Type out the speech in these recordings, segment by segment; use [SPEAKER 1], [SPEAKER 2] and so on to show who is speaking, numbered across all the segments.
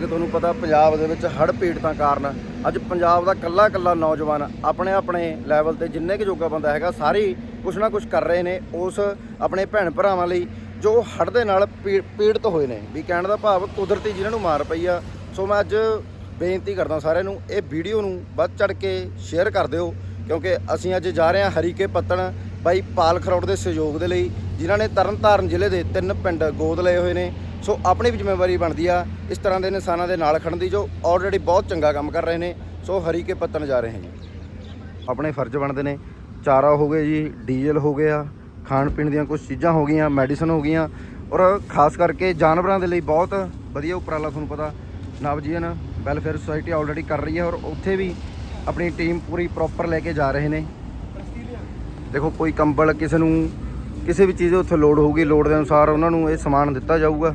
[SPEAKER 1] ਕਿ ਤੁਹਾਨੂੰ ਪਤਾ ਪੰਜਾਬ ਦੇ ਵਿੱਚ ਹੜ੍ਹ ਪੀੜਤਾਂ ਕਾਰਨ ਅੱਜ ਪੰਜਾਬ ਦਾ ਕੱਲਾ ਕੱਲਾ ਨੌਜਵਾਨ ਆਪਣੇ ਆਪਣੇ ਲੈਵਲ ਤੇ ਜਿੰਨੇ ਕੁ ਜੋਗਾ ਬੰਦਾ ਹੈਗਾ, ਸਾਰੇ ਕੁਛ ਨਾ ਕੁਛ ਕਰ ਰਹੇ ਨੇ, ਉਸ ਆਪਣੇ ਭੈਣ ਭਰਾਵਾਂ ਲਈ ਜੋ ਹੜ੍ਹ ਦੇ ਨਾਲ ਪੀ- ਪੀੜਤ ਹੋਏ ਨੇ। ਵੀ ਕਹਿਣ ਦਾ ਭਾਵ ਕੁਦਰਤੀ ਜਿਨ੍ਹਾਂ ਨੂੰ ਮਾਰ ਪਈ ਆ। ਸੋ ਮੈਂ ਅੱਜ ਬੇਨਤੀ ਕਰਦਾ ਸਾਰਿਆਂ ਨੂੰ, ਇਹ ਵੀਡੀਓ ਨੂੰ ਵੱਧ ਚੜ ਕੇ ਸ਼ੇਅਰ ਕਰ ਦਿਓ, ਕਿਉਂਕਿ ਅਸੀਂ ਅੱਜ ਜਾ ਰਹੇ ਹਾਂ ਹਰੀਕੇ ਪੱਤਣ ਬਾਈ ਪਾਲ ਖਰੋੜ ਦੇ ਸਹਿਯੋਗ ਦੇ ਲਈ, ਜਿਨ੍ਹਾਂ ਨੇ ਤਰਨਤਾਰਨ ਜ਼ਿਲ੍ਹੇ ਦੇ ਤਿੰਨ ਪਿੰਡ ਗੋਦ ਲਏ ਹੋਏ ਨੇ। ਸੋ ਆਪਣੀ ਵੀ ਜ਼ਿੰਮੇਵਾਰੀ ਬਣਦੀ ਆ, ਇਸ ਤਰ੍ਹਾਂ ਦੇ ਇਨਸਾਨਾਂ ਦੇ ਨਾਲ ਖੜਨ ਦੀ ਜੋ ਆਲਰੇਡੀ ਬਹੁਤ ਚੰਗਾ ਕੰਮ ਕਰ ਰਹੇ ਨੇ, ਸੋ ਹਰੀ ਕੇ ਪੱਤਣ ਜਾ ਰਹੇ ਹਾਂ ਆਪਣੇ ਫਰਜ਼ ਬਣਦੇ ਨੇ, ਚਾਰਾ ਹੋ ਗਿਆ ਜੀ, ਡੀਜ਼ਲ ਹੋ ਗਿਆ, ਖਾਣ ਪੀਣ ਦੀਆਂ ਕੁਝ ਚੀਜ਼ਾਂ ਹੋ ਗਈਆਂ, ਮੈਡੀਸਨ ਹੋ ਗਈਆਂ, ਔਰ ਖਾਸ ਕਰਕੇ ਜਾਨਵਰਾਂ ਦੇ ਲਈ ਬਹੁਤ ਵਧੀਆ ਉਪਰਾਲਾ ਤੁਹਾਨੂੰ ਪਤਾ, ਨਵਜੀਵਨ ਵੈਲਫੇਅਰ ਸੁਸਾਇਟੀ ਆਲਰੇਡੀ ਕਰ ਰਹੀ ਹੈ, ਔਰ ਉੱਥੇ ਵੀ ਆਪਣੀ ਟੀਮ ਪੂਰੀ ਪ੍ਰੋਪਰ ਲੈ ਕੇ ਜਾ ਰਹੇ ਨੇ। ਦੇਖੋ, ਕੋਈ ਕੰਬਲ ਕਿਸੇ ਨੂੰ, ਕਿਸੇ ਵੀ ਚੀਜ਼ ਉੱਥੇ ਲੋਡ ਹੋਊਗੀ, ਲੋਡ ਦੇ ਅਨੁਸਾਰ ਉਹਨਾਂ ਨੂੰ ਇਹ ਸਮਾਨ ਦਿੱਤਾ ਜਾਊਗਾ।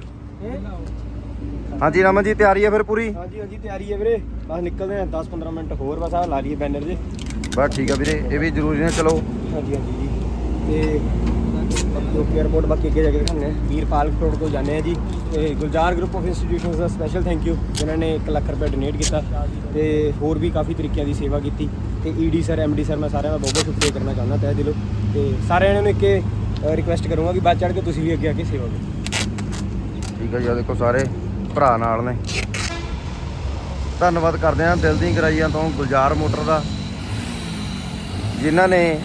[SPEAKER 1] ਹਾਂਜੀ ਰਮਨ ਜੀ ਤਿਆਰੀ ਹੈ ਫਿਰ ਪੂਰੀ?
[SPEAKER 2] ਹਾਂਜੀ ਹਾਂਜੀ ਤਿਆਰੀ ਹੈ ਵੀਰੇ। ਬਸ ਨਿਕਲਦੇ ਆ 10 15 ਮਿੰਟ ਹੋਰ ਬਸ ਆ ਲਾ ਲਈਏ ਬੈਨਰ ਜੇ।
[SPEAKER 1] ਬਸ ਠੀਕ ਆ ਵੀਰੇ ਇਹ ਵੀ ਜ਼ਰੂਰੀ ਨੇ ਚਲੋ।
[SPEAKER 2] ਹਾਂਜੀ ਹਾਂਜੀ ਜੀ। ਤੇ ਓਕੇ 에어ਪੋਰਟ ਬਾਕੀ ਅੱਗੇ ਜਾ ਕੇ ਦਿਖਾਉਂਦੇ ਆ। ਵੀਰਪਾਲ ਕਰੋੜ ਤੋਂ ਜਾਂਦੇ ਆ ਜੀ। ਤੇ ਗੁਲਜ਼ਾਰ ਗਰੁੱਪ ਆਫ ਇੰਸਟੀਟਿਊਸ਼ਨਸ ਦਾ ਸਪੈਸ਼ਲ ਥੈਂਕ ਯੂ ਜਿਨ੍ਹਾਂ ਨੇ 1 ਲੱਖ ਰੁਪਏ ਡੋਨੇਟ ਕੀਤਾ। ਤੇ ਹੋਰ ਵੀ ਕਾਫੀ ਤਰੀਕਿਆਂ ਦੀ ਸੇਵਾ ਕੀਤੀ। ਤੇ ਈਡੀ ਸਰ ਐਮਡੀ ਸਰ ਮੈਂ ਸਾਰਿਆਂ ਦਾ ਬਹੁਤ ਬਹੁਤ ਸ਼ੁਕਰੀਆ ਕਰਨਾ ਚਾਹੁੰਦਾ ਤਹਿ ਦਿਲੋਂ। ਤੇ ਸਾਰਿਆਂ ਨੂੰ ਇੱਕ ਰਿਕੁਐਸਟ ਕਰੂੰਗਾ ਕਿ ਬਾਅਦ ਚੜ ਕੇ ਤੁਸੀਂ ਵੀ ਅੱਗੇ ਆ ਕੇ ਸੇਵਾ ਕਰੋ।
[SPEAKER 1] ਠੀਕ ਆ ਜੀ ਆ ਦੇਖੋ ਸਾਰੇ ਭਰਾ ਨਾਲ ਨੇ। ਧੰਨਵਾਦ ਕਰਦੇ ਹਾਂ ਦਿਲ ਦੀਆਂ ਗਰਾਈਆਂ ਤੋਂ ਗੁਲਜ਼ਾਰ ਮੋਟਰ ਦਾ, ਜਿਨ੍ਹਾਂ ਨੇ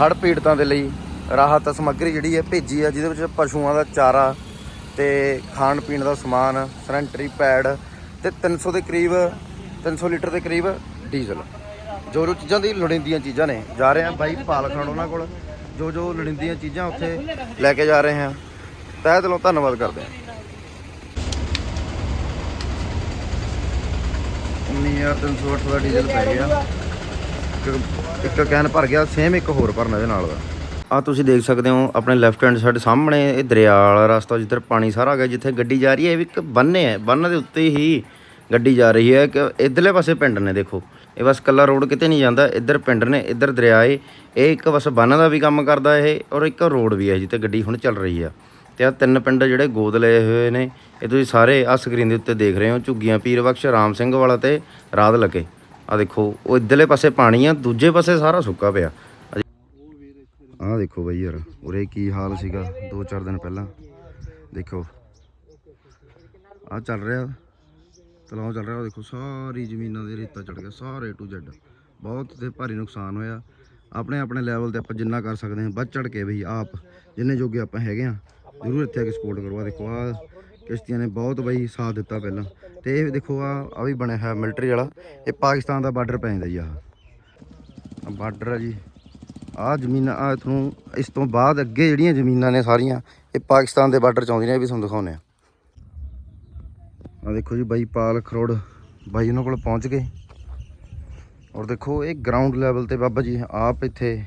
[SPEAKER 1] ਹੜ੍ਹ ਪੀੜਤਾਂ ਦੇ ਲਈ ਰਾਹਤ ਸਮੱਗਰੀ ਜਿਹੜੀ ਹੈ ਭੇਜੀ ਆ, ਜਿਹਦੇ ਵਿੱਚ ਪਸ਼ੂਆਂ ਦਾ ਚਾਰਾ ਤੇ ਖਾਣ ਪੀਣ ਦਾ ਸਮਾਨ, ਸੈਨੇਟਰੀ ਪੈਡ ਤੇ 300 ਦੇ ਕਰੀਬ 300 ਲੀਟਰ ਦੇ ਕਰੀਬ ਡੀਜ਼ਲ। ਜੋ ਜੋ ਚੀਜ਼ਾਂ ਦੀ ਲੋੜੀਂਦੀਆਂ ਚੀਜ਼ਾਂ ਨੇ, ਜਾ ਰਹੇ ਹਾਂ ਬਾਈ ਪਾਲ ਖਾਨ ਉਹਨਾਂ ਕੋਲ। ਜੋ ਜੋ ਲੋੜੀਂਦੀਆਂ ਚੀਜ਼ਾਂ ਉੱਥੇ ਲੈ ਕੇ ਜਾ ਰਹੇ ਹਾਂ। ਤਹਿ ਦਿਲੋਂ ਧੰਨਵਾਦ ਕਰਦੇ ਹਾਂ। 19308 ਦਾ ਡੀਜ਼ਲ ਪੈ ਗਿਆ। ਇੱਕ- ਇੱਕ ਕੈਨ ਭਰ ਗਿਆ ਸੇਮ ਇੱਕ ਹੋਰ ਭਰਨਾ ਇਹਦੇ ਨਾਲ ਦਾ। ਆ ਤੁਸੀਂ ਦੇਖ ਸਕਦੇ ਹੋ, ਆਪਣੇ ਲੈਫਟ ਹੈਂਡ ਸਾਡੇ ਸਾਹਮਣੇ ਇਹ ਦਰਿਆ ਵਾਲਾ ਰਸਤਾ, ਜਿੱਧਰ ਪਾਣੀ ਸਾਰਾ ਆ ਗਿਆ, ਜਿੱਥੇ ਗੱਡੀ ਜਾ ਰਹੀ ਹੈ, ਇਹ ਵੀ ਇੱਕ ਬੰਨੇ ਹੈ। ਬੰਨ ਦੇ ਉੱਤੇ ਹੀ ਗੱਡੀ ਜਾ ਰਹੀ ਹੈ। ਕਿ ਇਧਰਲੇ ਪਾਸੇ ਪਿੰਡ ਨੇ, ਦੇਖੋ। ਇਹ ਬਸ ਕੱਲਾ ਰੋਡ ਕਿਤੇ ਨਹੀਂ ਜਾਂਦਾ, ਇੱਧਰ ਪਿੰਡ ਨੇ, ਇੱਧਰ ਦਰਿਆ ਏ। ਇਹ ਇੱਕ ਬਸ ਬੰਨ ਦਾ ਵੀ ਕੰਮ ਕਰਦਾ ਇਹ, ਔਰ ਇੱਕ ਰੋਡ ਵੀ ਹੈ, ਜਿੱਥੇ ਗੱਡੀ ਹੁਣ ਚੱਲ ਰਹੀ ਆ। ਤੇ ਆ ਤਿੰਨ ਪਿੰਡ ਜਿਹੜੇ ਗੋਦ ਲਏ ਹੋਏ ਨੇ। ਇਹ ਤੁਸੀਂ ਸਾਰੇ ਆ ਸਕਰੀਨ ਦੇ ਉੱਤੇ ਦੇਖ ਰਹੇ ਹੋ। ਝੁੱਗੀਆਂ, ਪੀਰ ਬਖਸ਼, ਰਾਮ ਸਿੰਘ ਵਾਲਾ ਤੇ ਰਾਤ ਲੱਗੇ। ਆ ਦੇਖੋ, ਉਹ ਇੱਧਰਲੇ ਪਾਸੇ ਪਾਣੀ ਆ, ਦੂਜੇ ਪਾਸੇ ਸਾਰਾ ਸੁੱਕਾ ਪਿਆ। ਆਹ ਦੇਖੋ ਬਈ ਯਾਰ, ਉਰੇ ਕੀ ਹਾਲ ਸੀਗਾ 2-4 ਦਿਨ ਪਹਿਲਾਂ। ਦੇਖੋ ਆ ਚੱਲ ਰਿਹਾ। ਤਲਾਅ ਚੱਲ ਰਿਹਾ ਉਹ ਦੇਖੋ, ਸਾਰੀ ਜ਼ਮੀਨਾਂ ਦੇ ਰੇਤਾ ਚੜ ਗਿਆ, ਸਾਰੇ ਟੂ ਜ਼ੈਡ ਬਹੁਤ ਤੇ ਭਾਰੀ ਨੁਕਸਾਨ ਹੋਇਆ। ਆਪਣੇ ਆਪਣੇ ਲੈਵਲ ਤੇ ਆਪਾਂ ਜਿੰਨਾ ਕਰ ਸਕਦੇ ਹਾਂ, ਵੱਧ ਚੜ ਕੇ ਬਈ ਆਪ, ਜਿੰਨੇ ਜੋਗੇ ਆਪਾਂ ਹੈਗੇ ਆ ਜ਼ਰੂਰ ਇੱਥੇ ਆ ਕੇ ਸਪੋਰਟ ਕਰੋ। ਆ ਦੇਖੋ ਆ ਕਿਸ਼ਤੀਆਂ ਨੇ ਬਹੁਤ ਬਈ ਸਾਥ ਦਿੱਤਾ ਪਹਿਲਾਂ। ਤੇ ਇਹ ਦੇਖੋ ਆ ਆ ਵੀ ਬਣਿਆ ਹੋਇਆ ਮਿਲਟਰੀ ਵਾਲਾ। ਇਹ ਪਾਕਿਸਤਾਨ ਦਾ ਬਾਰਡਰ ਪੈ ਜਾਂਦਾ ਜੀ, ਆਹ। ਬਾਰਡਰ ਆ ਜੀ। ਆ ਜ਼ਮੀਨਾਂ ਆ ਤੁਹਾਨੂੰ ਇਸ ਤੋਂ ਬਾਅਦ ਅੱਗੇ ਜਿਹੜੀਆਂ ਜ਼ਮੀਨਾਂ ਨੇ ਸਾਰੀਆਂ, ਇਹ ਪਾਕਿਸਤਾਨ ਦੇ ਬਾਰਡਰ ਚ ਆਉਂਦੀਆਂ ਨੇ ਇਹ ਵੀ ਤੁਹਾਨੂੰ ਦਿਖਾਉਂਦੇ ਆ ਆ ਦੇਖੋ ਜੀ, ਬਾਈ ਪਾਲ ਖਰੋੜ ਬਾਈ ਉਹਨਾਂ ਕੋਲ ਪਹੁੰਚ ਗਏ। ਔਰ ਦੇਖੋ, ਇਹ ਗਰਾਊਂਡ ਲੈਵਲ ਤੇ ਬਾਬਾ ਜੀ ਆਪ ਇੱਥੇ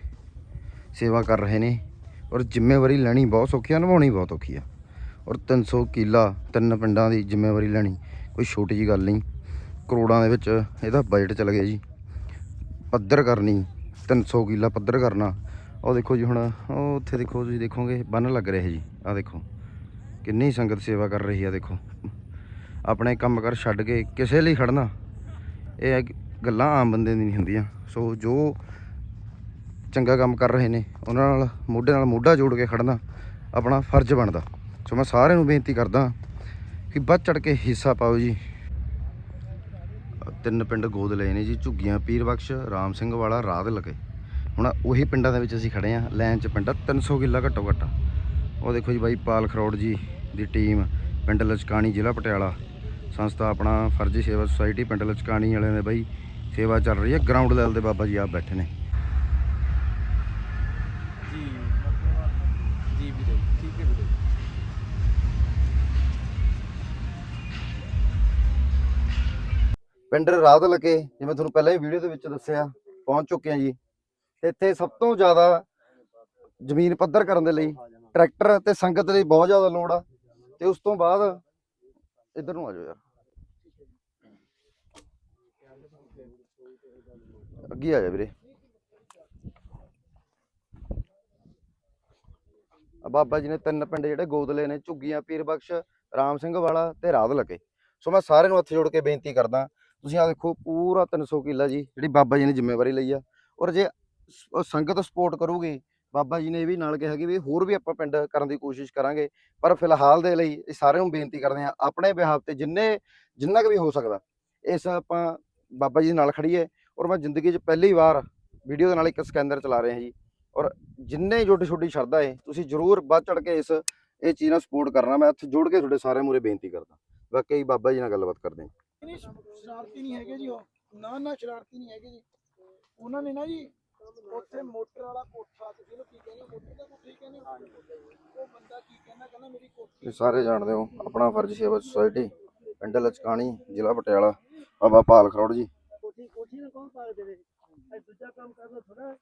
[SPEAKER 1] ਸੇਵਾ ਕਰ ਰਹੇ ਨੇ। ਔਰ ਜ਼ਿੰਮੇਵਾਰੀ ਲੈਣੀ ਬਹੁਤ ਸੌਖੀ ਆ, ਨਿਭਾਉਣੀ ਬਹੁਤ ਔਖੀ ਆ। ਔਰ 300 ਕਿੱਲਾ ਤਿੰਨ ਪਿੰਡਾਂ ਦੀ ਜ਼ਿੰਮੇਵਾਰੀ ਲੈਣੀ ਕੋਈ ਛੋਟੀ ਜੀ ਗੱਲ ਨਹੀਂ। ਕਰੋੜਾਂ ਦੇ ਵਿੱਚ ਇਹਦਾ ਬਜਟ ਚੱਲ ਗਿਆ ਜੀ। ਪੱਧਰ ਕਰਨੀ 300 ਕਿੱਲਾ ਪੱਧਰ ਕਰਨਾ। ਉਹ ਦੇਖੋ ਜੀ ਹੁਣ ਉਹ ਉੱਥੇ ਦੇਖੋ ਤੁਸੀਂ ਦੇਖੋਗੇ, ਬੰਨ ਲੱਗ ਰਿਹਾ ਜੀ ਆ ਦੇਖੋ। ਕਿੰਨੀ ਸੰਗਤ ਸੇਵਾ ਕਰ ਰਹੀ ਆ, ਦੇਖੋ। ਆਪਣੇ ਕੰਮ ਕਰ ਛੱਡ ਕੇ ਕਿਸੇ ਲਈ ਖੜਨਾ, ਇਹ ਗੱਲਾਂ ਆਮ ਬੰਦੇ ਦੀ ਨਹੀਂ ਹੁੰਦੀਆਂ। ਸੋ ਜੋ ਚੰਗਾ ਕੰਮ ਕਰ ਰਹੇ ਨੇ, ਉਹਨਾਂ ਨਾਲ ਮੋਢੇ ਨਾਲ ਮੋਢਾ ਜੋੜ ਕੇ ਖੜਨਾ ਆਪਣਾ ਫਰਜ਼ ਬਣਦਾ। ਸੋ ਮੈਂ ਸਾਰਿਆਂ ਨੂੰ ਬੇਨਤੀ ਕਰਦਾ ਕਿ ਵੱਧ ਚੜ ਕੇ ਹਿੱਸਾ ਪਾਓ ਜੀ। ਤਿੰਨ ਪਿੰਡ ਗੋਦ ਲਏ ਨੇ ਜੀ, ਝੁੱਗੀਆਂ, ਪੀਰ ਬਖਸ਼, ਰਾਮ ਸਿੰਘ ਵਾਲਾ, ਰਾਧ ਲਗੇ। ਹੁਣ ਉਹੀ ਪਿੰਡਾਂ ਦੇ ਵਿੱਚ ਅਸੀਂ ਖੜੇ ਆ ਲਾਈਨ 'ਚ ਪਿੰਡ ਆ 300 ਕਿੱਲਾ ਘੱਟੋ ਘੱਟ ਉਹ ਦੇਖੋ ਜੀ ਬਾਈ ਪਾਲ ਖਰੋੜ ਜੀ ਦੀ ਟੀਮ, ਪਿੰਡ ਲਚਕਾਣੀ, ਜ਼ਿਲ੍ਹਾ ਪਟਿਆਲਾ। ਸੰਸਥਾ ਆਪਣਾ ਫਰਜ਼ੀ ਸੇਵਾ ਸੁਸਾਇਟੀ, ਪਿੰਡ ਲਚਕਾਣੀ ਵਾਲਿਆਂ ਦੇ ਬਾਈ ਸੇਵਾ ਚੱਲ ਰਹੀ ਹੈ ਗਰਾਊਂਡ ਲੈਵਲ ਦੇ ਬਾਬਾ ਜੀ ਆਪ ਬੈਠੇ ਨੇ। ਪਿੰਡ ਰਾਧ ਲਕੇ ਜਿਵੇਂ ਤੁਹਾਨੂੰ ਪਹਿਲਾਂ ਹੀ ਵੀਡੀਓ ਦੇ ਵਿੱਚ ਦੱਸਿਆ, ਪਹੁੰਚ ਚੁੱਕੇ ਆ ਜੀ। ਤੇ ਇੱਥੇ ਸਭ ਤੋਂ ਜ਼ਿਆਦਾ ਜ਼ਮੀਨ ਪੱਧਰ ਕਰਨ ਦੇ ਲਈ ਟਰੈਕਟਰ ਤੇ ਸੰਗਤ ਦੀ ਬਹੁਤ ਜ਼ਿਆਦਾ ਲੋੜ ਆ। ਤੇ ਉਸ ਤੋਂ ਬਾਅਦ ਇੱਧਰ ਨੂੰ ਆ ਜਾਓ ਯਾਰ। ਅੱਗੇ ਆ ਜਾ ਵੀਰੇ। ਬਾਬਾ ਜੀ ਨੇ ਤਿੰਨ ਪਿੰਡ ਜਿਹੜੇ ਗੋਦਲੇ ਨੇ, ਝੁੱਗੀਆਂ ਪੀਰ ਬਖਸ਼ ਰਾਮ ਸਿੰਘ ਵਾਲਾ ਤੇ ਰਾਧ ਲਕੇ ਸੋ ਮੈਂ ਸਾਰਿਆਂ ਨੂੰ ਹੱਥ ਜੋੜ ਕੇ ਬੇਨਤੀ ਕਰਦਾ ਤੁਸੀਂ ਆ ਦੇਖੋ ਪੂਰਾ 300 ਕਿੱਲਾ ਜੀ ਜਿਹੜੀ ਬਾਬਾ ਜੀ ਨੇ ਜ਼ਿੰਮੇਵਾਰੀ ਲਈ ਆ। ਔਰ ਜੇ ਸੰਗਤ ਸਪੋਰਟ ਕਰੂਗੀ, ਬਾਬਾ ਜੀ ਨੇ ਇਹ ਵੀ ਨਾਲ ਕਿਹਾ ਕਿ ਵੀ ਹੋਰ ਵੀ ਆਪਾਂ ਪਿੰਡ ਕਰਨ ਦੀ ਕੋਸ਼ਿਸ਼ ਕਰਾਂਗੇ। ਪਰ ਫਿਲਹਾਲ ਦੇ ਲਈ ਇਹ ਸਾਰਿਆਂ ਨੂੰ ਬੇਨਤੀ ਕਰਦੇ ਆ ਆਪਣੇ ਬਿਹਾਫ ਤੇ ਜਿੰਨੇ, ਜਿੰਨਾ ਕੁ ਵੀ ਹੋ ਸਕਦਾ, ਇਸ ਆਪਾਂ ਬਾਬਾ ਜੀ ਨਾਲ ਖੜੀਏ ਔਰ ਮੈਂ ਜ਼ਿੰਦਗੀ 'ਚ ਪਹਿਲੀ ਵਾਰ ਵੀਡੀਓ ਦੇ ਨਾਲ ਇੱਕ ਸਕੈਨਰ ਚਲਾ ਰਿਹਾ ਜੀ। ਔਰ ਜਿੰਨੇ ਛੋਟੀ ਛੋਟੀ ਸ਼ਰਧਾ ਹੈ ਤੁਸੀਂ ਜਰੂਰ ਵੱਧ ਚੜ ਕੇ ਇਸ, ਇਹ ਚੀਜ਼ ਨਾਲ ਸਪੋਰਟ ਕਰਨਾ। ਮੈਂ ਹੱਥ ਜੋੜ ਕੇ ਤੁਹਾਡੇ ਸਾਰਿਆਂ ਮੂਰੇ ਬੇਨਤੀ ਕਰਦਾ। ਬਾਕੀ ਬਾਬਾ ਜੀ ਨਾਲ ਗੱਲਬਾਤ ਕਰਦੇ ਹਾਂ।
[SPEAKER 3] ਨਹੀਂ ਸ਼ਰਾਰਤੀ ਨਹੀਂ ਹੈਗੇ ਜੀ ਉਹ। ਨਾ ਨਾ ਸ਼ਰਾਰਤੀ ਨਹੀਂ ਹੈਗੇ ਜੀ। ਉਹਨਾਂ ਨੇ ਨਾ ਜੀ ਉੱਥੇ ਮੋਟਰ ਵਾਲਾ ਕੋਠਾ ਤੁਸੀਂ ਇਹਨੂੰ ਕੀ ਕਹਿੰਦੇ ਹੋ? ਮੋਟਰ ਦਾ ਕੋਠਾ ਹੀ ਕਹਿੰਦੇ ਹੋ? ਉਹ ਬੰਦਾ ਕੀ ਕਹਿੰਦਾ? ਕਹਿੰਦਾ ਮੇਰੀ ਕੋਠੀ
[SPEAKER 1] ਇਹ ਸਾਰੇ ਜਾਣਦੇ ਹੋ ਆਪਣਾ ਫਰਜ਼ ਸੇਵਾ ਸੁਸਾਇਟੀ ਪਿੰਡ ਲਚਕਾਣੀ ਜ਼ਿਲ੍ਹਾ ਪਟਿਆਲਾ। ਬਾਬਾ ਪਾਲ ਖਰੋੜ ਜੀ।
[SPEAKER 3] ਕੋਠੀ ਕੋਠੀ ਨੂੰ ਕੌਣ ਪਾਲ ਦੇਵੇ ਇਹ ਦੂਜਾ ਕੰਮ ਕਰਨਾ ਥੋੜਾ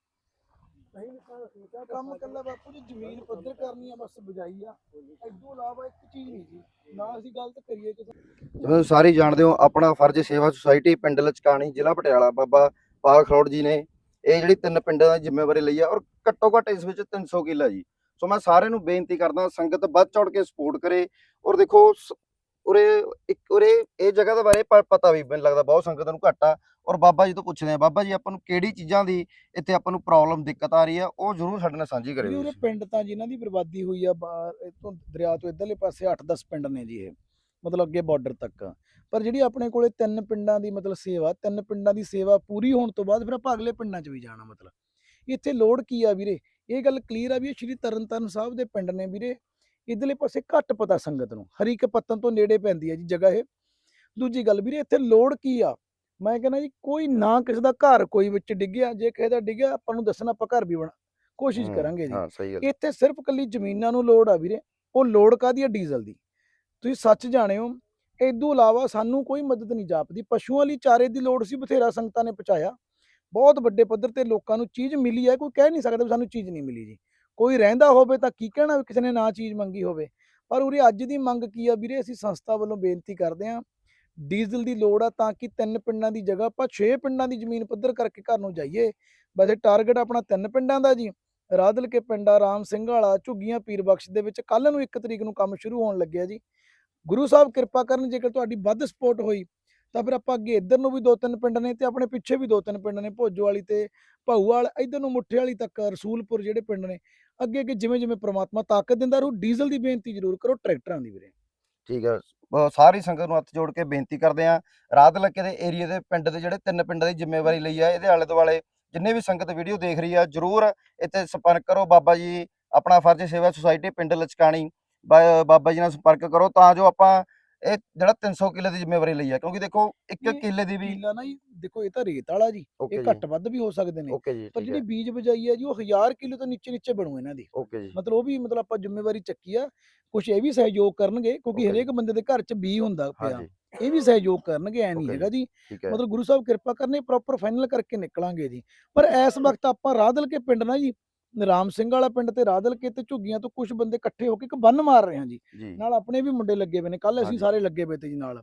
[SPEAKER 3] ਕੰਮ ਕੱਲਾ ਬਾਪੂ ਜੀ ਜ਼ਮੀਨ ਪੱਧਰ ਕਰਨੀ ਆ, ਬਸ ਬਜਾਈ ਆ। ਇਦੋਂ ਇਲਾਵਾ ਇੱਕ ਚੀਜ਼ ਨਹੀਂ ਜੀ ਨਾ ਅਸੀਂ ਗਲਤ ਕਰੀਏ ਕਿਸੇ
[SPEAKER 1] ਸਾਰੇ ਜਾਣਦੇ ਹੋ, ਆਪਣਾ ਫਰਜ਼ ਸੇਵਾ ਸੁਸਾਇਟੀ ਪਿੰਡ ਲਚਕਾਣੀ, ਜ਼ਿਲ੍ਹਾ ਪਟਿਆਲਾ, ਬਾਬਾ ਪਾਲ ਖਰੋੜ ਜੀ ਨੇ ਇਹ ਜਿਹੜੀ ਤਿੰਨ ਪਿੰਡਾਂ ਦੀ ਜ਼ਿੰਮੇਵਾਰੀ ਲਈ ਆ ਔਰ ਘੱਟੋ ਘੱਟ ਇਸ ਵਿੱਚ 300 ਕਿੱਲਾ ਜੀ। ਸੋ ਮੈਂ ਸਾਰਿਆਂ ਨੂੰ ਬੇਨਤੀ ਕਰਦਾ, ਸੰਗਤ ਵੱਧ ਚੜ ਕੇ ਸਪੋਰਟ ਕਰੇ ਔਰ ਦੇਖੋ ਉਰੇ ਇੱਕ ਉਰੇ ਇਹ ਜਗ੍ਹਾ ਦੇ ਬਾਰੇ ਪ- ਪਤਾ ਵੀ ਮੈਨੂੰ ਲੱਗਦਾ ਬਹੁਤ ਸੰਗਤ ਨੂੰ ਘੱਟ ਆ। ਔਰ ਬਾਬਾ ਜੀ ਤੋਂ ਪੁੱਛਦੇ ਆ ਬਾਬਾ ਜੀ ਆਪਾਂ ਨੂੰ ਕਿਹੜੀ ਚੀਜ਼ਾਂ ਦੀ ਇੱਥੇ ਆਪਾਂ ਨੂੰ ਪ੍ਰੋਬਲਮ ਦਿੱਕਤ ਆ ਰਹੀ ਆ ਉਹ ਜ਼ਰੂਰ ਸਾਡੇ ਨਾਲ ਸਾਂਝੀ
[SPEAKER 3] ਜੀ
[SPEAKER 1] ਕਰਿਓ
[SPEAKER 3] ਉਰੇ
[SPEAKER 1] ਤੁਸੀਂ।
[SPEAKER 3] ਪਿੰਡ ਤਾਂ ਜਿਨ੍ਹਾਂ ਦੀ ਬਰਬਾਦੀ ਹੋਈ ਆ ਬਾਹਰ ਇਤੋਂ ਦਰਿਆ ਤੋਂ ਇਧਰਲੇ ਪਾਸੇ 8-10 ਪਿੰਡ ਨੇ ਜੀ ਇਹ ਮਤਲਬ ਅੱਗੇ ਬਾਰਡਰ ਤੱਕ। ਪਰ ਜਿਹੜੀ ਆਪਣੇ ਕੋਲੇ ਤਿੰਨ ਪਿੰਡਾਂ ਦੀ ਮਤਲਬ ਸੇਵਾ ਤਿੰਨ ਪਿੰਡਾਂ ਦੀ ਸੇਵਾ ਪੂਰੀ ਹੋਣ ਤੋਂ ਬਾਅਦ ਫਿਰ ਆਪਾਂ ਅਗਲੇ ਪਿੰਡਾਂ 'ਚ ਵੀ ਜਾਣਾ ਮਤਲਬ। ਇੱਥੇ ਲੋੜ ਕੀ ਆ ਵੀਰੇ? ਇਹ ਗੱਲ ਕਲੀਅਰ ਆ ਵੀ ਇਹ ਸ਼੍ਰੀ ਤਰਨਤਾਰਨ ਸਾਹਿਬ ਦੇ ਪਿੰਡ ਨੇ ਵੀਰੇ। ਇਧਰਲੇ ਪਾਸੇ ਘੱਟ ਪਤਾ ਸੰਗਤ ਨੂੰ ਹਰੀਕ ਪੱਤਨ ਤੋਂ ਨੇੜੇ ਪੈਂਦੀ ਹੈ ਜੀ ਜਗ੍ਹਾ ਇਹ। ਦੂਜੀ ਗੱਲ ਵੀਰੇ ਇੱਥੇ ਲੋੜ ਕੀ ਆ? ਮੈਂ ਕਹਿੰਦਾ ਜੀ ਕੋਈ ਨਾ ਕਿਸੇ ਦਾ ਘਰ ਕੋਈ ਵਿੱਚ ਡਿੱਗਿਆ ਜੇ ਕਿਸੇ ਦਾ ਡਿੱਗਿਆ ਆਪਾਂ ਨੂੰ ਦੱਸਣਾ ਆਪਾਂ ਘਰ ਵੀ ਬਣਾ ਕੋਸ਼ਿਸ਼ ਕਰਾਂਗੇ ਜੀ। ਇੱਥੇ ਸਿਰਫ ਕੱਲੀ ਜ਼ਮੀਨਾਂ ਨੂੰ ਲੋੜ ਆ ਵੀਰੇ ਉਹ ਲੋੜ ਕਾਦੀ ਆ? ਡੀਜ਼ਲ ਦੀ। ਤੁਸੀਂ ਸੱਚ ਜਾਣਿਓ ਇਦੋਂ ਇਲਾਵਾ ਸਾਨੂੰ ਕੋਈ ਮਦਦ ਨਹੀਂ ਜਾਪਦੀ। ਪਸ਼ੂਆਂ ਲਈ ਚਾਰੇ ਦੀ ਲੋੜ ਸੀ ਬਥੇਰਾ ਸੰਗਤਾਂ ਨੇ ਪਹੁੰਚਾਇਆ। ਬਹੁਤ ਵੱਡੇ ਪੱਧਰ ਤੇ ਲੋਕਾਂ ਨੂੰ ਚੀਜ਼ ਮਿਲੀ ਹੈ ਕੋਈ ਕਹਿ ਨਹੀਂ ਸਕਦਾ ਵੀ ਸਾਨੂੰ ਚੀਜ਼ ਨਹੀਂ ਮਿਲੀ ਜੀ। ਕੋਈ ਰਹਿੰਦਾ ਹੋਵੇ ਤਾਂ ਕੀ ਕਹਿਣਾ ਕਿਸੇ ਨੇ ਨਾ ਚੀਜ਼ ਮੰਗੀ ਹੋਵੇ। ਪਰ ਉਰੇ ਅੱਜ ਦੀ ਮੰਗ ਕੀ ਆ ਵੀਰੇ? ਅਸੀਂ ਸੰਸਥਾ ਵੱਲੋਂ ਬੇਨਤੀ ਕਰਦੇ ਹਾਂ, ਡੀਜ਼ਲ ਦੀ ਲੋੜ ਆ ਤਾਂ ਕਿ ਤਿੰਨ ਪਿੰਡਾਂ ਦੀ ਜਗ੍ਹਾ ਆਪਾਂ 6 ਪਿੰਡਾਂ ਦੀ ਜ਼ਮੀਨ ਪੱਧਰ ਕਰਕੇ ਘਰ ਨੂੰ ਜਾਈਏ। ਵੈਸੇ ਟਾਰਗੇਟ ਆਪਣਾ ਤਿੰਨ ਪਿੰਡਾਂ ਦਾ ਜੀ ਰਾਦਲ ਕੇ ਪਿੰਡ ਆ, ਰਾਮ ਸਿੰਘ ਵਾਲਾ, ਝੁੱਗੀਆਂ ਪੀਰ ਬਖਸ਼ ਦੇ ਵਿੱਚ ਕੱਲ ਨੂੰ 1 ਤਰੀਕ ਨੂੰ ਕੰਮ ਸ਼ੁਰੂ ਹੋਣ ਲੱਗਿਆ ਜੀ। ਗੁਰੂ ਸਾਹਿਬ ਕਿਰਪਾ ਕਰਨ ਜੇਕਰ ਤੁਹਾਡੀ ਵੱਧ ਸਪੋਰਟ ਹੋਈ, ਤਾਂ ਫਿਰ ਆਪਾਂ ਅੱਗੇ ਇੱਧਰ ਨੂੰ ਵੀ ਦੋ ਤਿੰਨ ਪਿੰਡ ਨੇ ਤੇ ਆਪਣੇ ਪਿੱਛੇ ਵੀ ਦੋ ਤਿੰਨ ਪਿੰਡ ਨੇ ਭੋਜੋ ਵਾਲੀ ਤੇ ਭਾਊਵਾਲ, ਇੱਧਰ ਨੂੰ ਮੁੱਠੇ ਵਾਲੀ ਤੱਕ, ਰਸੂਲਪੁਰ ਜਿਹੜੇ ਪਿੰਡ ਨੇ ਅੱਗੇ ਅੱਗੇ ਜਿਵੇਂ ਜਿਵੇਂ ਪ੍ਰਮਾਤਮਾ ਤਾਕਤ ਦਿੰਦਾ ਰਹੂ, ਡੀਜ਼ਲ ਦੀ ਬੇਨਤੀ ਜ਼ਰੂਰ ਕਰੋ ਟਰੈਕਟਰਾਂ ਦੀ ਵੀਰੇ।
[SPEAKER 1] ਠੀਕ ਹੈ ਬਹੁਤ ਸਾਰੀ ਸੰਗਤ ਨੂੰ ਹੱਥ ਜੋੜ ਕੇ ਬੇਨਤੀ ਕਰਦੇ ਆ ਰਾਤ ਲੱਕੇ ਦੇ ਏਰੀਆ ਦੇ ਪਿੰਡ ਦੇ ਜਿਹੜੇ ਤਿੰਨ ਪਿੰਡਾਂ ਦੀ ਜ਼ਿੰਮੇਵਾਰੀ ਲਈ ਆ, ਇਹਦੇ ਆਲੇ ਦੁਆਲੇ ਜਿੰਨੇ ਵੀ ਸੰਗਤ ਵੀਡੀਓ ਦੇਖ ਰਹੀ ਆ, ਜਰੂਰ ਇੱਥੇ ਸੰਪਰਕ ਕਰੋ, ਬਾਬਾ ਜੀ ਆਪਣਾ ਫਰਜ਼ ਸੇਵਾ ਸੁਸਾਇਟੀ ਪਿੰਡ ਲਚਕਾਣੀ ਬਾਬਾ ਜੀ ਨਾਲ ਸੰਪਰਕ ਕਰੋ, ਤਾਂ ਜੋ ਆਪਾਂ ਇਹ ਜਿਹੜਾ 300 ਕਿੱਲੇ ਦੀ ਜ਼ਿੰਮੇਵਾਰੀ ਲਈ ਆ ਕਿਉਂਕਿ ਦੇਖੋ ਇੱਕ
[SPEAKER 3] ਇਹ
[SPEAKER 1] ਕਿੱਲੇ ਦੀ ਵੀ
[SPEAKER 3] ਕਿੱਲਾ ਨਾ ਜੀ ਦੇਖੋ ਇਹ ਤਾਂ ਰੇਤ ਵਾਲਾ ਜੀ
[SPEAKER 1] ਓਕੇ
[SPEAKER 3] ਇਹ
[SPEAKER 1] ਜੀ।
[SPEAKER 3] ਘੱਟ ਵੱਧ ਵੀ ਹੋ ਸਕਦੇ ਨੇ
[SPEAKER 1] ਓਕੇ ਜੀ
[SPEAKER 3] ਪਰ
[SPEAKER 1] ਠੀਕ
[SPEAKER 3] ਜਿਹੜੀ
[SPEAKER 1] ਹੈ।
[SPEAKER 3] ਬੀਜ ਬਜਾਈ ਹੈ ਜੀ ਉਹ 1000 ਕਿਲੋ ਤੋਂ ਨੀਚੇ ਨੀਚੇ ਬਣੂ ਇਹਨਾਂ ਦੀ।
[SPEAKER 1] ਓਕੇ ਜੀ।
[SPEAKER 3] ਮਤਲਬ ਉਹ ਵੀ ਮਤਲਬ ਆਪਾਂ ਜ਼ਿੰਮੇਵਾਰੀ ਚੱਕੀ ਆ ਕੁਝ ਇਹ ਵੀ ਸਹਿਯੋਗ ਕਰਨਗੇ ਕਿਉਂਕਿ
[SPEAKER 1] Okay
[SPEAKER 3] ਹਰੇਕ ਬੰਦੇ ਦੇ ਘਰ 'ਚ ਬੀ ਹੁੰਦਾ ਪਿਆ ਇਹ ਵੀ ਸਹਿਯੋਗ ਕਰਨਗੇ ਐ ਨਹੀਂ
[SPEAKER 1] Okay
[SPEAKER 3] ਹੈਗਾ ਜੀ।
[SPEAKER 1] ਠੀਕ ਹੈ।
[SPEAKER 3] ਮਤਲਬ ਗੁਰੂ ਸਾਹਿਬ ਕਿਰਪਾ ਕਰਨੇ ਪ੍ਰੋਪਰ ਫਾਈਨਲ ਕਰਕੇ ਨਿਕਲਾਂਗੇ ਜੀ। ਪਰ ਇਸ ਵਕਤ ਆਪਾਂ ਰਾਦਲ ਕੇ ਪਿੰਡ ਨਾ ਜੀ ਰਾਮ ਸਿੰਘ ਵਾਲਾ ਪਿੰਡ ਤੇ ਰਾਦਲ ਕੇ ਤੇ ਝੁੱਗੀਆਂ ਤੋਂ ਕੁਝ ਬੰਦੇ ਇਕੱਠੇ ਹੋ ਕੇ ਇੱਕ ਬੰਨ ਮਾਰ ਰਹੇ ਹਾਂ ਜੀ।
[SPEAKER 1] ਜੀ।
[SPEAKER 3] ਨਾਲ ਆਪਣੇ ਵੀ ਮੁੰਡੇ ਲੱਗੇ ਹੋਏ ਨੇ ਕੱਲ ਅਸੀਂ। ਸਾਰੇ ਲੱਗੇ ਹੋਏ ਤੇ ਜੀ ਨਾਲ।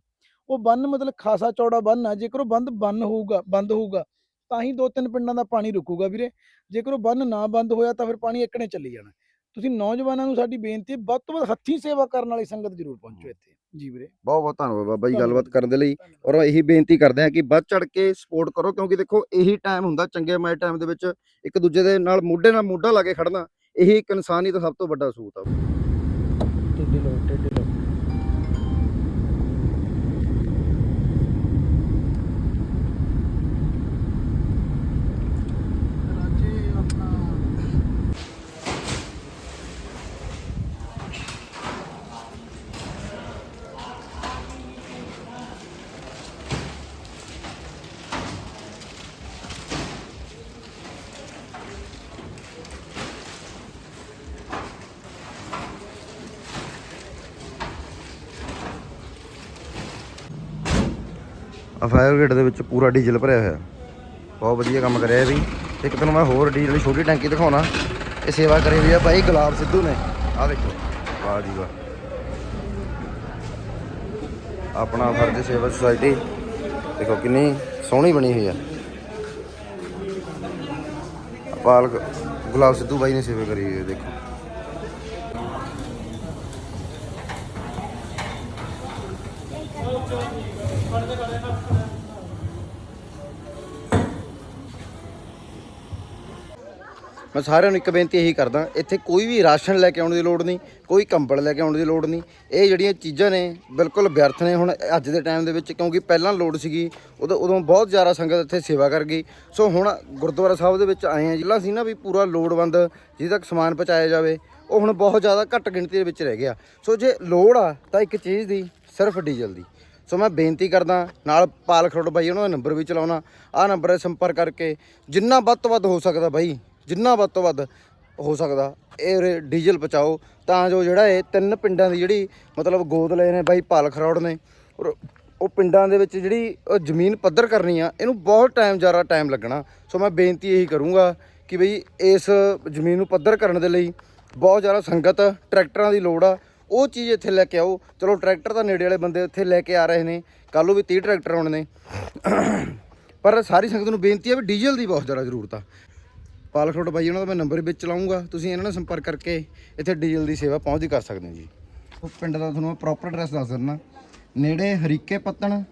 [SPEAKER 3] ਉਹ ਬੰਨ ਮਤਲਬ ਖਾਸਾ ਚੌੜਾ ਬੰਨ ਆ ਜੇਕਰ ਉਹ ਬੰਦ ਬੰਨ ਹੋਊਗਾ ਬੰਦ ਹੋਊਗਾ ਤਾਂ ਹੀ ਦੋ ਤਿੰਨ ਪਿੰਡਾਂ ਦਾ ਪਾਣੀ ਰੁਕੂਗਾ ਵੀਰੇ। ਜੇਕਰ ਉਹ ਬੰਨ ਨਾ ਬੰਦ ਹੋਇਆ ਤਾਂ ਫਿਰ ਪਾਣੀ ਇੱਕਣੇ ਚੱਲੀ ਜਾਣਾ। ਤੁਸੀਂ ਨੌਜਵਾਨਾਂ ਨੂੰ ਸਾਡੀ ਬੇਨਤੀ ਹੈ ਵੱਧ ਤੋਂ ਵੱਧ ਹੱਥੀਂ ਸੇਵਾ ਕਰਨ ਵਾਲੀ ਸੰਗਤ ਜ਼ਰੂਰ ਪਹੁੰਚੋ ਇੱਥੇ। ਜੀ ਵੀਰੇ।
[SPEAKER 1] ਬਹੁਤ ਬਹੁਤ ਧੰਨਵਾਦ ਬਾਬਾ ਜੀ ਗੱਲਬਾਤ। ਕਰਨ ਦੇ ਲਈ। ਔਰ ਇਹੀ ਬੇਨਤੀ ਕਰਦੇ ਆ ਕਿ ਵੱਧ ਚੜ ਕੇ ਸਪੋਰਟ ਕਰੋ ਕਿਉਂਕਿ ਦੇਖੋ ਇਹੀ ਟਾਈਮ ਹੁੰਦਾ ਚੰਗੇ ਮਾੜੇ ਟਾਈਮ ਦੇ ਵਿੱਚ ਇੱਕ ਦੂਜੇ ਦੇ ਨਾਲ ਮੋਢੇ ਨਾਲ ਮੋਢਾ ਲਾ ਕੇ ਖੜਨਾ ਇਹੀ ਇੱਕ ਇਨਸਾਨੀ ਦਾ ਸਭ ਤੋਂ ਵੱਡਾ ਸੂਤ ਆ।
[SPEAKER 3] ਟੇਡੇ ਲੋ ਟੇਡੇ
[SPEAKER 1] ਆ ਫਾਇਰ ਗੇਟ ਦੇ ਵਿੱਚ ਪੂਰਾ ਡੀਜ਼ਲ ਭਰਿਆ ਹੋਇਆ। ਬਹੁਤ ਵਧੀਆ ਕੰਮ ਕਰਿਆ ਵੀ। ਇੱਕ ਤੁਹਾਨੂੰ ਮੈਂ ਹੋਰ ਡੀਜ਼ਲ ਦੀ ਛੋਟੀ ਟੈਂਕੀ ਦਿਖਾਉਣਾ। ਇਹ ਸੇਵਾ ਕਰੀ ਹੋਈ ਆ ਭਾਈ ਗੁਲਾਬ ਸਿੱਧੂ ਨੇ। ਆ ਦੇਖੋ। ਵਾਹ ਜੀ ਵਾਹ। ਆਪਣਾ ਫਰਜ਼ ਸੇਵਾ ਸੁਸਾਇਟੀ ਦੇਖੋ ਕਿੰਨੀ ਸੋਹਣੀ ਬਣੀ ਹੋਈ ਆ। ਪਾਲ ਗੁਲਾਬ ਸਿੱਧੂ ਬਾਈ ਨੇ ਸੇਵਾ ਕਰੀ ਹੋਈ ਹੈ ਦੇਖੋ। ਮੈਂ ਸਾਰਿਆਂ ਨੂੰ ਇੱਕ ਬੇਨਤੀ ਇਹੀ ਕਰਦਾ, ਇੱਥੇ ਕੋਈ ਵੀ ਰਾਸ਼ਨ ਲੈ ਕੇ ਆਉਣ ਦੀ ਲੋੜ ਨਹੀਂ, ਕੋਈ ਕੰਬਲ ਲੈ ਕੇ ਆਉਣ ਦੀ ਲੋੜ ਨਹੀਂ। ਇਹ ਜਿਹੜੀਆਂ ਚੀਜ਼ਾਂ ਨੇ, ਬਿਲਕੁਲ ਵਿਅਰਥ ਨੇ ਹੁਣ ਅੱਜ ਦੇ ਟਾਈਮ ਦੇ ਵਿੱਚ, ਕਿਉਂਕਿ ਪਹਿਲਾਂ ਲੋੜ ਸੀਗੀ, ਉਦੋਂ ਉਦੋਂ ਬਹੁਤ ਜ਼ਿਆਦਾ ਸੰਗਤ ਇੱਥੇ ਸੇਵਾ ਕਰ ਗਈ। ਸੋ ਹੁਣ ਗੁਰਦੁਆਰਾ ਸਾਹਿਬ ਦੇ ਵਿੱਚ ਆਏ ਆ ਜਿਹੜਾ ਸੀ ਨਾ ਵੀ ਪੂਰਾ ਲੋੜਵੰਦ, ਜਿਹਦੇ ਤੱਕ ਸਮਾਨ ਪਹੁੰਚਾਇਆ ਜਾਵੇ, ਉਹ ਹੁਣ ਬਹੁਤ ਜ਼ਿਆਦਾ ਘੱਟ ਗਿਣਤੀ ਦੇ ਵਿੱਚ ਰਹਿ ਗਿਆ। ਸੋ ਜੇ ਲੋੜ ਆ, ਤਾਂ ਇੱਕ ਚੀਜ਼ ਦੀ, ਸਿਰਫ ਡੀਜ਼ਲ ਦੀ। ਸੋ ਮੈਂ ਬੇਨਤੀ ਕਰਦਾ, ਨਾਲ ਪਾਲ ਖਰੋੜ ਬਾਈ, ਉਹਨਾਂ ਦਾ ਨੰਬਰ ਵੀ ਚਲਾਉਣਾ। ਆਹ ਨੰਬਰ 'ਤੇ ਸੰਪਰਕ ਕਰਕੇ, ਜਿੰਨਾ ਵੱਧ ਤੋਂ ਵੱਧ ਹੋ ਸਕਦਾ ਬਾਈ ਜਿੰਨਾ ਵੱਧ ਤੋਂ ਵੱਧ ਹੋ ਸਕਦਾ, ਇਹ ਉਰੇ ਡੀਜ਼ਲ ਪਹੁੰਚਾਓ। ਤਾਂ ਜੋ ਜਿਹੜਾ ਇਹ ਤਿੰਨ ਪਿੰਡਾਂ ਦੀ ਜਿਹੜੀ ਮਤਲਬ ਗੋਦ ਲਏ ਨੇ, ਬਾਈ ਪਾਲ ਖਰੌੜ ਨੇ, ਔਰ ਉਹ ਪਿੰਡਾਂ ਦੇ ਵਿੱਚ ਜਿਹੜੀ ਜ਼ਮੀਨ ਪੱਧਰ ਕਰਨੀ ਆ, ਇਹਨੂੰ ਬਹੁਤ ਟਾਈਮ ਜ਼ਿਆਦਾ ਟਾਈਮ ਲੱਗਣਾ। ਸੋ ਮੈਂ ਬੇਨਤੀ ਇਹੀ ਕਰੂੰਗਾ ਕਿ ਬਈ ਇਸ ਜ਼ਮੀਨ ਨੂੰ ਪੱਧਰ ਕਰਨ ਦੇ ਲਈ ਬਹੁਤ ਜ਼ਿਆਦਾ ਸੰਗਤ, ਟਰੈਕਟਰਾਂ ਦੀ ਲੋੜ ਆ। ਉਹ ਚੀਜ਼ ਇੱਥੇ ਲੈ ਕੇ ਆਓ। ਚਲੋ, ਟਰੈਕਟਰ ਤਾਂ ਨੇੜੇ ਵਾਲੇ ਬੰਦੇ ਇੱਥੇ ਲੈ ਕੇ ਆ ਰਹੇ ਨੇ। ਕੱਲ੍ਹ ਨੂੰ ਵੀ 30 ਟਰੈਕਟਰ ਆਉਣੇ ਨੇ। ਪਰ ਸਾਰੀ ਸੰਗਤ ਨੂੰ ਬੇਨਤੀ ਹੈ ਵੀ ਡੀਜ਼ਲ ਦੀ ਬਹੁਤ ਜ਼ਿਆਦਾ ਜ਼ਰੂਰਤ ਆ। ਪਾਲਕ ਬਾਈ, ਉਹਨਾਂ ਦਾ ਮੈਂ ਨੰਬਰ ਵਿੱਚ ਚਲਾਉਂਗਾ। ਤੁਸੀਂ ਇਹਨਾਂ ਨਾਲ ਸੰਪਰਕ ਕਰਕੇ ਇੱਥੇ ਡੀਜ਼ਲ ਦੀ ਸੇਵਾ ਪਹੁੰਚਦੀ ਕਰ ਸਕਦੇ ਹੋ ਜੀ। ਉਹ ਪਿੰਡ ਦਾ ਤੁਹਾਨੂੰ ਮੈਂ ਪ੍ਰੋਪਰ ਐਡਰੈਸ ਦੱਸ ਦਿੰਦਾ। ਨੇੜੇ ਹਰੀਕੇ ਪੱਤਣ,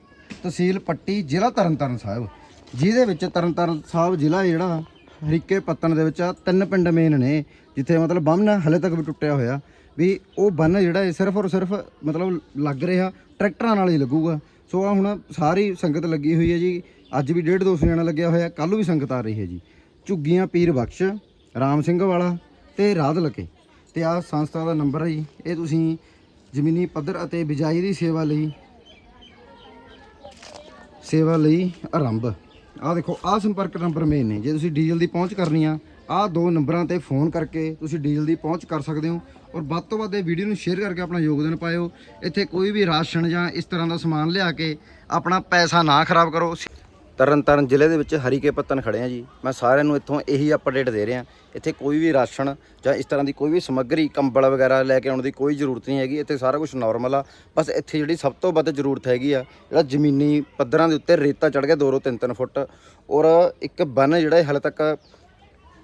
[SPEAKER 1] ਤਹਿਸੀਲ ਪੱਟੀ, ਜ਼ਿਲ੍ਹਾ ਤਰਨਤਾਰਨ ਸਾਹਿਬ। ਜਿਹਦੇ ਵਿੱਚ ਤਰਨਤਾਰਨ ਸਾਹਿਬ ਜ਼ਿਲ੍ਹਾ ਜਿਹੜਾ, ਹਰੀਕੇ ਪੱਤਣ ਦੇ ਵਿੱਚ ਆ, ਤਿੰਨ ਪਿੰਡ ਮੇਨ ਨੇ, ਜਿੱਥੇ ਮਤਲਬ ਬੰਨ ਹਲੇ ਤੱਕ ਵੀ ਟੁੱਟਿਆ ਹੋਇਆ। ਵੀ ਉਹ ਬੰਨ ਜਿਹੜਾ ਹੈ ਸਿਰਫ ਔਰ ਸਿਰਫ ਮਤਲਬ ਲੱਗ ਰਿਹਾ, ਟਰੈਕਟਰਾਂ ਨਾਲ ਹੀ ਲੱਗੂਗਾ। ਸੋ ਆ ਹੁਣ ਸਾਰੀ ਸੰਗਤ ਲੱਗੀ ਹੋਈ ਹੈ ਜੀ। ਅੱਜ ਵੀ ਡੇਢ ਦੋ ਸੌ ਜਣਾ ਲੱਗਿਆ ਹੋਇਆ ਕੱਲ ਵੀ ਸੰਗਤ ਆ ਰਹੀ ਹੈ ਜੀ। ਝੁੱਗੀਆਂ ਪੀਰ ਬਖਸ਼, ਰਾਮ ਸਿੰਘ ਵਾਲਾ ਤੇ ਰਾਧ ਲਕੇ। ਤੇ ਆਹ ਸੰਸਥਾ ਦਾ ਨੰਬਰ ਹੈ ਜੀ। ਇਹ ਤੁਸੀਂ ਜ਼ਮੀਨੀ ਪੱਧਰ ਅਤੇ ਬਿਜਾਈ ਦੀ ਸੇਵਾ ਲਈ ਸੇਵਾ ਲਈ ਆਰੰਭ। ਆਹ ਦੇਖੋ, ਆਹ ਸੰਪਰਕ ਨੰਬਰ ਮੇਨ ਨੇ। ਜੇ ਤੁਸੀਂ ਡੀਜ਼ਲ ਦੀ ਪਹੁੰਚ ਕਰਨੀ ਆ, ਆਹ ਦੋ ਨੰਬਰਾਂ ਤੇ ਫੋਨ ਕਰਕੇ ਤੁਸੀਂ ਡੀਜ਼ਲ ਦੀ ਪਹੁੰਚ ਕਰ ਸਕਦੇ ਹੋ। ਔਰ ਵੱਧ ਤੋਂ ਵੱਧ ਇਹ ਵੀਡੀਓ ਨੂੰ ਸ਼ੇਅਰ ਕਰਕੇ ਆਪਣਾ ਯੋਗਦਾਨ ਪਾਇਓ। ਇੱਥੇ ਕੋਈ ਵੀ ਰਾਸ਼ਨ ਜਾਂ ਇਸ ਤਰ੍ਹਾਂ ਦਾ ਸਮਾਨ ਲਿਆ ਕੇ ਆਪਣਾ ਪੈਸਾ ਨਾ ਖਰਾਬ ਕਰੋ। ਤਰਨਤਾਰਨ ਜ਼ਿਲ੍ਹੇ ਦੇ ਵਿੱਚ ਹਰੀਕੇ ਪੱਤਨ ਖੜੇ ਆ ਜੀ। ਮੈਂ ਸਾਰਿਆਂ ਨੂੰ ਇੱਥੋਂ ਇਹੀ ਅਪਡੇਟ ਦੇ ਰਿਹਾ। ਇੱਥੇ ਕੋਈ ਵੀ ਰਾਸ਼ਨ ਜਾਂ ਇਸ ਤਰ੍ਹਾਂ ਦੀ ਕੋਈ ਵੀ ਸਮੱਗਰੀ, ਕੰਬਲ ਵਗੈਰਾ ਲੈ ਕੇ ਆਉਣ ਦੀ ਕੋਈ ਜ਼ਰੂਰਤ ਨਹੀਂ ਹੈਗੀ। ਇੱਥੇ ਸਾਰਾ ਕੁਝ ਨਾਰਮਲ ਆ। ਬਸ ਇੱਥੇ ਜਿਹੜੀ ਸਭ ਤੋਂ ਵੱਧ ਜ਼ਰੂਰਤ ਹੈਗੀ ਆ, ਜਿਹੜਾ ਜ਼ਮੀਨੀ ਪੱਧਰਾਂ ਦੇ ਉੱਤੇ ਰੇਤਾ ਚੜ ਗਿਆ 2-2 3-3 ਫੁੱਟ ਔਰ ਇੱਕ ਬੰਨ ਜਿਹੜਾ ਹਾਲੇ ਤੱਕ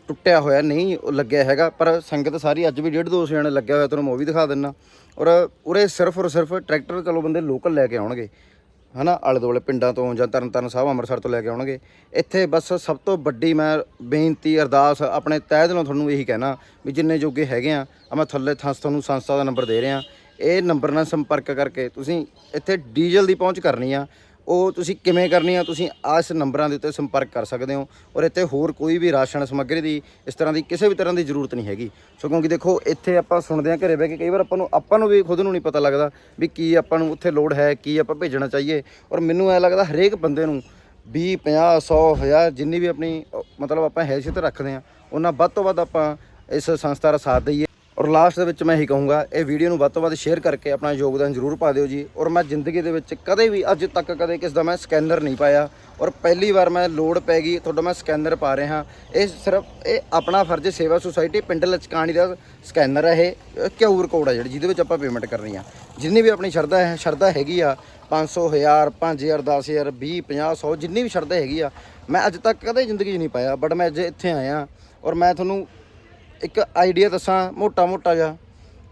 [SPEAKER 1] ਟੁੱਟਿਆ ਹੋਇਆ, ਨਹੀਂ ਉਹ ਲੱਗਿਆ ਹੈਗਾ। ਪਰ ਸੰਗਤ ਸਾਰੀ ਅੱਜ ਵੀ ਡੇਢ ਦੋ ਸੌ ਜਣੇ ਲੱਗਿਆ ਹੋਇਆ, ਤੁਹਾਨੂੰ ਮੈਂ ਉਹ ਵੀ ਦਿਖਾ ਦਿੰਨਾ। ਔਰ ਉਰੇ ਸਿਰਫ ਔਰ ਸਿਰਫ ਟਰੈਕਟਰ ਚਲੋ ਬੰਦੇ ਲੋਕਲ ਲੈ ਕੇ ਆਉਣਗੇ। ਹਨਾ, ਆਲੇ ਦੁਆਲੇ ਪਿੰਡਾਂ ਤੋਂ ਜਾਂ ਤਰਨਤਾਰਨ ਸਾਹਿਬ ਅੰਮ੍ਰਿਤਸਰ ਤੋਂ ਲੈ ਕੇ ਆਉਣਗੇ। ਇੱਥੇ ਬਸ ਸਭ ਤੋਂ ਵੱਡੀ ਮੈਂ ਬੇਨਤੀ, ਅਰਦਾਸ ਆਪਣੇ ਤਹਿ ਦਿਲੋਂ ਤੁਹਾਨੂੰ ਇਹੀ ਕਹਿਣਾ ਵੀ ਜਿੰਨੇ ਜੋਗੇ ਹੈਗੇ ਆ ਮੈਂ ਥੱਲੇ ਥਾਂ ਤੁਹਾਨੂੰ ਸੰਸਥਾ ਦਾ ਨੰਬਰ ਦੇ ਰਿਹਾ। ਇਹ ਨੰਬਰ ਨਾਲ ਸੰਪਰਕ ਕਰਕੇ ਤੁਸੀਂ ਇੱਥੇ ਡੀਜ਼ਲ ਦੀ ਪਹੁੰਚ ਕਰਨੀ ਆ। ਉਹ ਤੁਸੀਂ ਕਿਵੇਂ ਕਰਨੀ ਆ, ਤੁਸੀਂ ਇਸ ਨੰਬਰਾਂ ਦੇ ਉੱਤੇ ਸੰਪਰਕ ਕਰ ਸਕਦੇ ਹੋ ਔਰ ਇੱਥੇ ਹੋਰ ਕੋਈ ਵੀ ਰਾਸ਼ਨ ਸਮੱਗਰੀ ਦੀ ਇਸ ਤਰ੍ਹਾਂ ਦੀ ਕਿਸੇ ਵੀ ਤਰ੍ਹਾਂ ਦੀ ਜ਼ਰੂਰਤ ਨਹੀਂ ਹੈਗੀ। ਸੋ ਕਿਉਂਕਿ ਦੇਖੋ, ਇੱਥੇ ਆਪਾਂ ਸੁਣਦੇ ਆ ਘਰੇ ਬਹਿ ਕੇ ਕਈ ਵਾਰ ਆਪਾਂ ਨੂੰ ਆਪਾਂ ਨੂੰ ਵੀ ਖੁਦ ਨੂੰ ਨਹੀਂ ਪਤਾ ਲੱਗਦਾ ਵੀ ਕੀ ਆਪਾਂ ਨੂੰ ਉੱਥੇ ਲੋੜ ਹੈ, ਕੀ ਆਪਾਂ ਭੇਜਣਾ ਚਾਹੀਏ। ਔਰ ਮੈਨੂੰ ਐ ਲੱਗਦਾ ਹਰੇਕ ਬੰਦੇ ਨੂੰ 20 50 100 1000 ਜਿੰਨੀ ਵੀ ਆਪਣੀ ਮਤਲਬ ਆਪਾਂ ਹੈਸੀਅਤ ਰੱਖਦੇ ਆ ਉਹਨਾਂ ਵੱਧ ਤੋਂ ਵੱਧ ਆਪਾਂ ਇਸ ਸੰਸਥਾ ਦਾ ਸਾਥ ਦਈਏ। ਔਰ ਲਾਸਟ ਦੇ ਵਿੱਚ ਮੈਂ ਇਹੀ ਕਹੂੰਗਾ, ਇਹ ਵੀਡੀਓ ਨੂੰ ਵੱਧ ਤੋਂ ਵੱਧ ਸ਼ੇਅਰ ਕਰਕੇ ਆਪਣਾ ਯੋਗਦਾਨ ਜ਼ਰੂਰ ਪਾ ਦਿਓ ਜੀ। ਔਰ ਮੈਂ ਜ਼ਿੰਦਗੀ ਦੇ ਵਿੱਚ ਕਦੇ ਵੀ, ਅੱਜ ਤੱਕ ਕਦੇ ਕਿਸ ਦਾ ਮੈਂ ਸਕੈਨਰ ਨਹੀਂ ਪਾਇਆ। ਔਰ ਪਹਿਲੀ ਵਾਰ ਮੈਂ ਲੋਡ ਪੈ ਗਈ, ਤੁਹਾਡਾ ਮੈਂ ਸਕੈਨਰ ਪਾ ਰਿਹਾ। ਇਹ ਸਿਰਫ, ਇਹ ਆਪਣਾ ਫਰਜ਼ ਸੇਵਾ ਸੁਸਾਇਟੀ ਪਿੰਡ ਲਚਕਾਣੀ ਦਾ ਸਕੈਨਰ ਹੈ ਇਹ ਕਿਊਰ ਕੋਡ ਹੈ ਜਿਹੜੀ, ਜਿਹਦੇ ਵਿੱਚ ਆਪਾਂ ਪੇਮੈਂਟ ਕਰਨੀ ਆ। ਜਿੰਨੀ ਵੀ ਆਪਣੀ ਸ਼ਰਧਾ ਹੈ, ਸ਼ਰਧਾ ਹੈਗੀ ਆ 500 1000 5000 10000 20 50 100 ਜਿੰਨੀ ਵੀ ਸ਼ਰਧਾ ਹੈਗੀ ਆ, ਮੈਂ ਅੱਜ ਤੱਕ ਕਦੇ ਜ਼ਿੰਦਗੀ 'ਚ ਨਹੀਂ ਪਾਇਆ ਬਟ ਮੈਂ ਅੱਜ ਇੱਥੇ ਆਇਆ। ਔਰ ਮੈਂ ਤੁਹਾਨੂੰ ਇੱਕ ਆਈਡੀਆ ਦੱਸਾਂ, ਮੋਟਾ ਮੋਟਾ ਜਿਹਾ,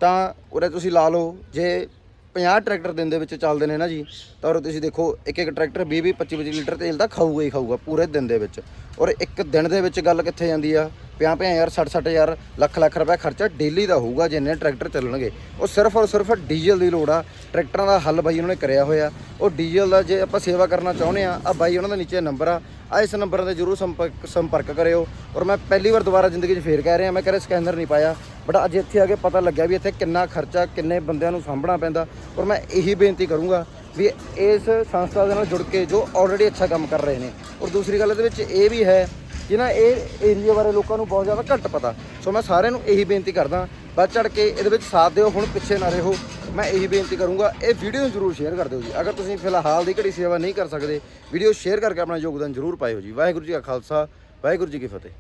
[SPEAKER 1] ਤਾਂ ਉਰੇ ਤੁਸੀਂ ਲਾ ਲਓ, ਜੇ 50 ਟਰੈਕਟਰ ਦਿਨ ਦੇ ਵਿੱਚ ਚੱਲਦੇ ਨੇ ਨਾ ਜੀ, ਤਾਂ ਉਰੇ ਤੁਸੀਂ ਦੇਖੋ ਇੱਕ ਇੱਕ ਟਰੈਕਟਰ 20 20 25 25 ਲੀਟਰ ਤੇਲ ਦਾ ਖਾਊਗਾ ਹੀ ਖਾਊਗਾ, ਪੂਰੇ ਦਿਨ ਦੇ ਵਿੱਚ। ਔਰ ਇੱਕ ਦਿਨ ਦੇ ਵਿੱਚ ਗੱਲ ਕਿੱਥੇ ਜਾਂਦੀ ਆ? 50 50 ਹਜ਼ਾਰ 60 60 ਹਜ਼ਾਰ, ਲੱਖ ਲੱਖ ਰੁਪਏ ਖਰਚਾ ਡੇਲੀ ਦਾ ਹੋਊਗਾ ਜਿੰਨੇ ਟਰੈਕਟਰ ਚੱਲਣਗੇ। ਉਹ ਸਿਰਫ ਔਰ ਸਿਰਫ ਡੀਜ਼ਲ ਦੀ ਲੋੜ ਆ। ਟਰੈਕਟਰਾਂ ਦਾ ਹੱਲ ਬਾਈ ਉਹਨਾਂ ਨੇ ਕਰਿਆ ਹੋਇਆ। ਉਹ ਡੀਜ਼ਲ ਦਾ ਜੇ ਆਪਾਂ ਸੇਵਾ ਕਰਨਾ ਚਾਹੁੰਦੇ ਆ ਆ ਬਾਈ ਉਹਨਾਂ ਦਾ ਨੀਚੇ ਨੰਬਰ ਆ। ਆ ਇਸ ਨੰਬਰ ਤੇ ਜਰੂਰ ਸੰਪਰਕ ਸੰਪਰਕ ਕਰਿਓ। ਔਰ ਮੈਂ ਪਹਿਲੀ ਵਾਰ ਦੁਬਾਰਾ ਜ਼ਿੰਦਗੀ 'ਚ ਫੇਰ ਕਹਿ ਰਿਹਾ, ਮੈਂ ਕਰੇ ਸਕੈਨਰ ਨਹੀਂ ਪਾਇਆ। ਬਟ ਅੱਜ ਇੱਥੇ ਆ ਕੇ ਪਤਾ ਲੱਗਿਆ ਵੀ ਇੱਥੇ ਕਿੰਨਾ ਖਰਚਾ, ਕਿੰਨੇ ਬੰਦਿਆਂ ਨੂੰ ਸਾਂਭਣਾ ਪੈਂਦਾ। ਔਰ ਮੈਂ ਇਹੀ ਬੇਨਤੀ ਕਰੂੰਗਾ ਵੀ ਇਸ ਸੰਸਥਾ ਦੇ ਨਾਲ ਜੁੜ ਕੇ ਜੋ ਆਲਰੇਡੀ ਅੱਛਾ ਕੰਮ ਕਰ ਰਹੇ ਨੇ। ਔਰ ਦੂਸਰੀ ਗੱਲ ਇਹਦੇ ਵਿੱਚ ਇਹ ਵੀ ਹੈ ਕਿ ਇਹ ਏਰੀਆ ਬਾਰੇ ਲੋਕਾਂ ਨੂੰ ਬਹੁਤ ਜ਼ਿਆਦਾ ਘੱਟ ਪਤਾ। ਸੋ ਮੈਂ ਸਾਰਿਆਂ ਨੂੰ ਇਹੀ ਬੇਨਤੀ ਕਰਦਾ, ਵੱਧ ਚੜ ਕੇ ਇਹਦੇ ਵਿੱਚ ਸਾਥ ਦਿਓ, ਹੁਣ ਪਿੱਛੇ ਨਾ ਰਹੋ। ਮੈਂ ਇਹੀ ਬੇਨਤੀ ਕਰੂੰਗਾ, ਇਹ ਵੀਡੀਓ ਨੂੰ ਜ਼ਰੂਰ ਸ਼ੇਅਰ ਕਰ ਦਿਓ ਜੀ। ਅਗਰ ਤੁਸੀਂ ਫਿਲਹਾਲ ਦੀ ਘੜੀ ਸੇਵਾ ਨਹੀਂ ਕਰ ਸਕਦੇ ਵੀਡੀਓ ਸ਼ੇਅਰ ਕਰਕੇ ਆਪਣਾ ਯੋਗਦਾਨ ਜ਼ਰੂਰ ਪਾਇਓ ਜੀ। ਵਾਹਿਗੁਰੂ ਜੀ ਕਾ ਖਾਲਸਾ, ਵਾਹਿਗੁਰੂ ਜੀ ਕੀ ਫਤਿਹ।